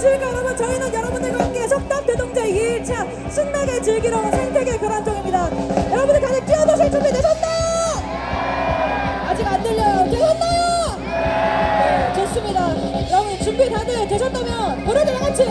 안녕하십니까 여러분 저희는 여러분들과 함께 속담 대동제 2일차 신나게 즐기러 온 생태계 교란종입니다 여러분들 다들 뛰어노실 준비 되셨나요? 아직 안 들려요 되셨나요? 네 좋습니다 여러분 준비 다들 되셨다면 노래들 다 같이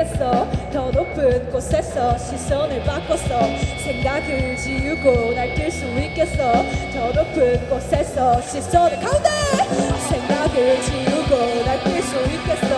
있겠어. 더 높은 곳에서 시선을 바꿨어. 생각을 지우고 날뛸 수 있겠어. 더 높은 곳에서 시선을 가운데! 생각을 지우고 날뛸 수 있겠어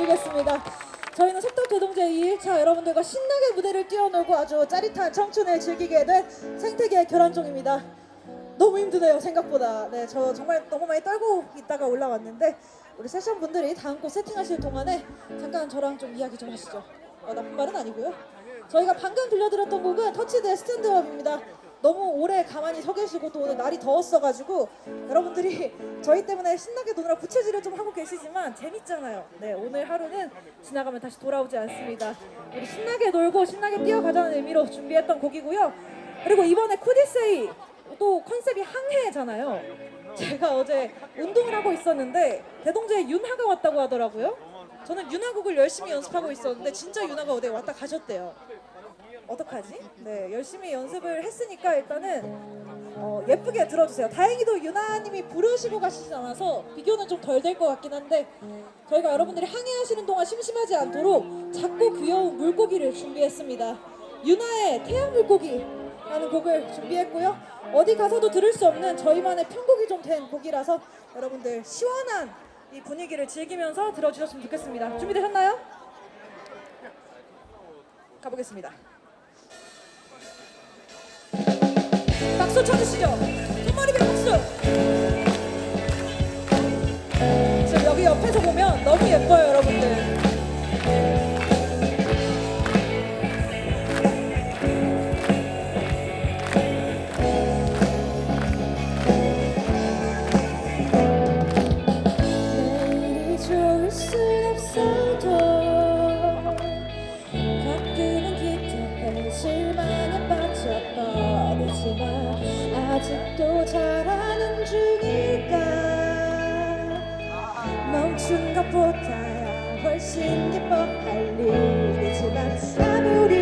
드리겠습니다. 저희는 속담 대동제 2일차 여러분들과 신나게 무대를 뛰어놀고 아주 짜릿한 청춘을 즐기게 된 생태계 결혼종입니다. 너무 힘드네요 생각보다. 네, 저 정말 너무 많이 떨고 있다가 올라왔는데 우리 세션 분들이 다음 곡 세팅하실 동안에 잠깐 저랑 좀 이야기 좀 하시죠. 어, 나쁜 말은 아니고요. 저희가 방금 들려드렸던 곡은 터치드의 스탠드업입니다. 너무 오래 가만히 서 계시고 또 오늘 날이 더웠어가지고 여러분들이 저희 때문에 신나게 노느라 부채질을 좀 하고 계시지만 재밌잖아요. 네 오늘 하루는 지나가면 다시 돌아오지 않습니다. 우리 신나게 놀고 신나게 뛰어가자는 의미로 준비했던 곡이고요. 그리고 이번에 쿠디세이 또 컨셉이 항해잖아요. 제가 어제 운동을 하고 있었는데 대동제에 윤하가 왔다고 하더라고요. 저는 윤하곡을 열심히 연습하고 있었는데 진짜 윤하가 어디 왔다 가셨대요. 어떡하지? 네, 열심히 연습을 했으니까 일단은 어, 예쁘게 들어주세요. 다행히도 유나님이 부르시고 가시지 않아서 비교는 좀 덜 될 것 같긴 한데 저희가 여러분들이 항해하시는 동안 심심하지 않도록 작고 귀여운 물고기를 준비했습니다. 유나의 태양 물고기라는 곡을 준비했고요. 어디 가서도 들을 수 없는 저희만의 편곡이 좀 된 곡이라서 여러분들 시원한 이 분위기를 즐기면서 들어주셨으면 좋겠습니다. 준비되셨나요? 가보겠습니다. 박수 쳐주시죠. 손머리 배 박수. 지금 여기 옆에서 보면 너무 예뻐요, 여러분 멈춘 것보다야 훨씬 기뻐할 일이지만 아무리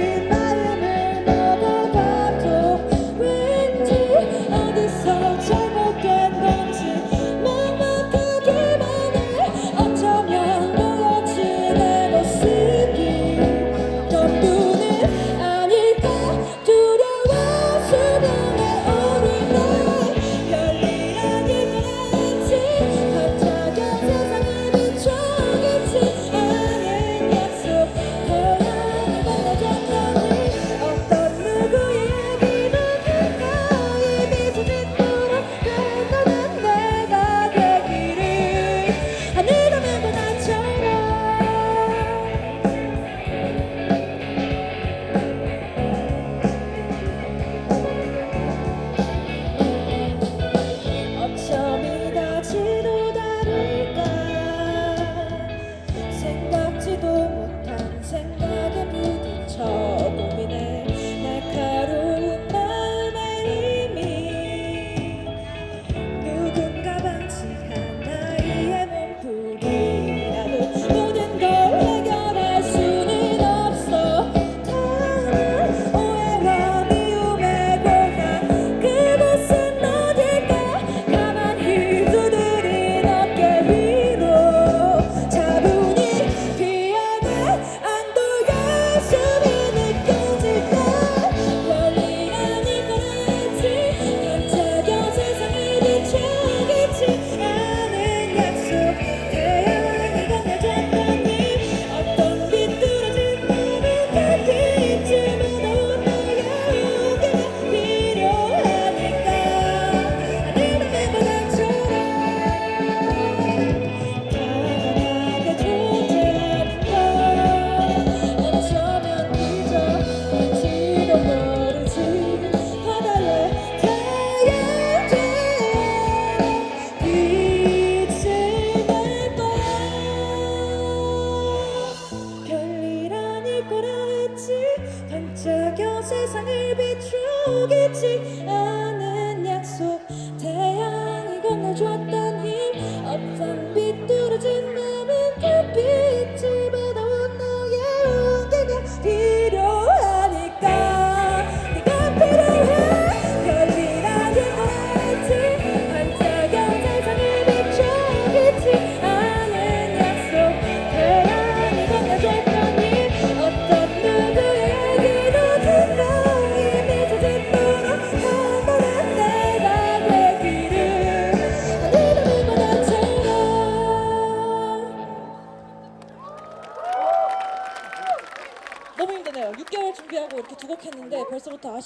반짝여 세상을 비추겠지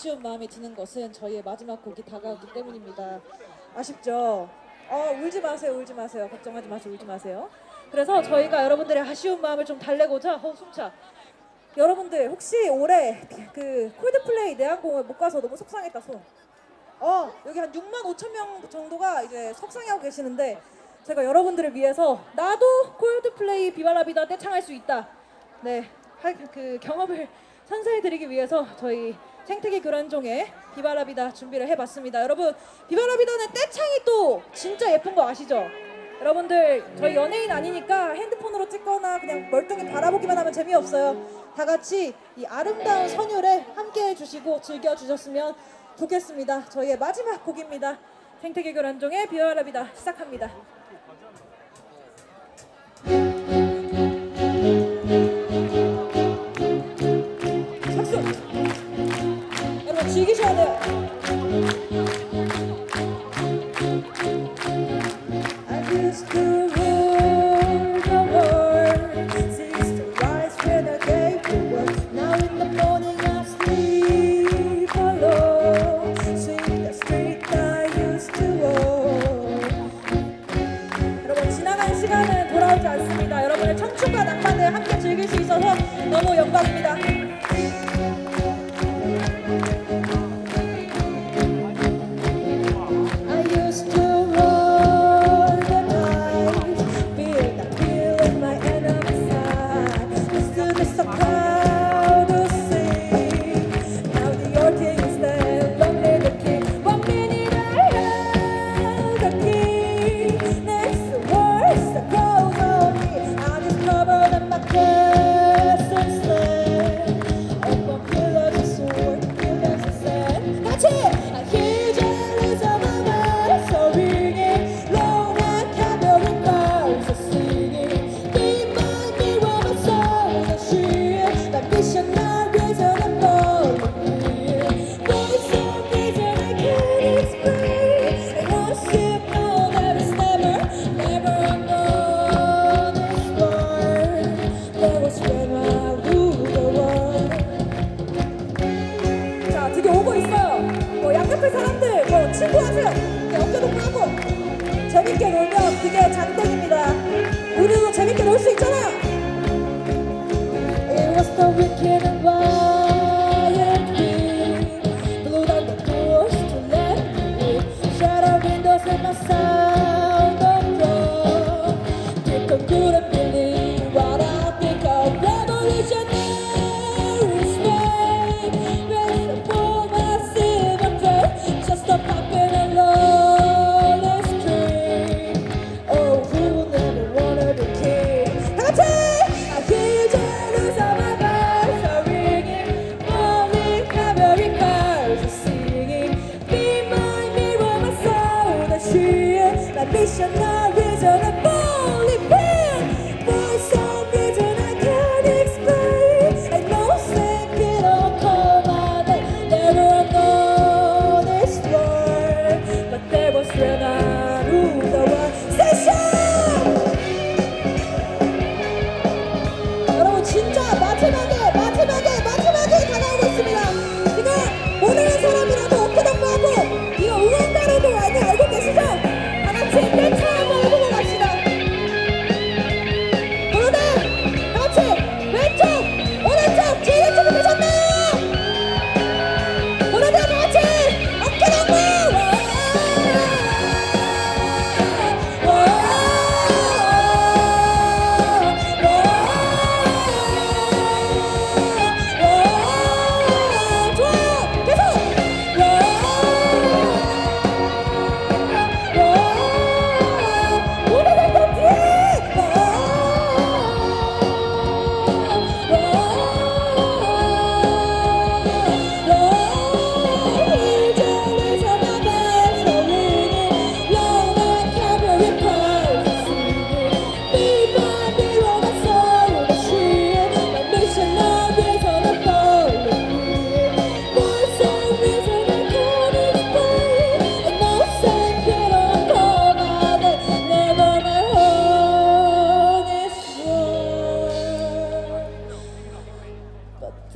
아쉬운 마음이 드는 것은 저희의 마지막 곡이 다가오기 때문입니다. 아쉽죠? 어 울지 마세요 울지 마세요 걱정하지 마세요 울지 마세요 그래서 저희가 여러분들의 아쉬운 마음을 좀 달래고자 어 숨차 여러분들 혹시 올해 그 콜드플레이 내한공을 못 가서 너무 속상했다 손. 어 여기 한 6만 5천 명 정도가 이제 속상해하고 계시는데 제가 여러분들을 위해서 나도 콜드플레이 비발라비다 떼창할 수 있다. 네, 할그 경험을 선사해드리기 위해서 저희 생태계 교란종의 비발라비다 준비를 해봤습니다. 여러분 비발라비다는 떼창이 또 진짜 예쁜 거 아시죠? 여러분들 저희 연예인 아니니까 핸드폰으로 찍거나 그냥 멀뚱히 바라보기만 하면 재미없어요. 다 같이 이 아름다운 선율에 함께 해 주시고 즐겨 주셨으면 좋겠습니다. 저희의 마지막 곡입니다. 생태계 교란종의 비발라비다 시작합니다. 여러 옆에 사람들, 뭐 친구 하세요.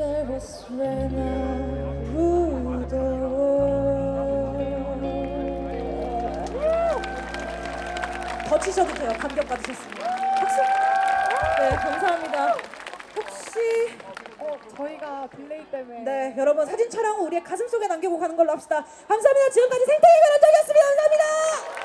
네, 거치셔도 돼요. 감격 받으셨습니다. 박수. 네, 감사합니다. 혹시 어, 저희가 빌레이 때문에 네 여러분 사진 촬영 후 우리의 가슴 속에 남기고 가는 걸로 합시다. 감사합니다. 지금까지 생태계 관한 쪽이었습니다. 감사합니다.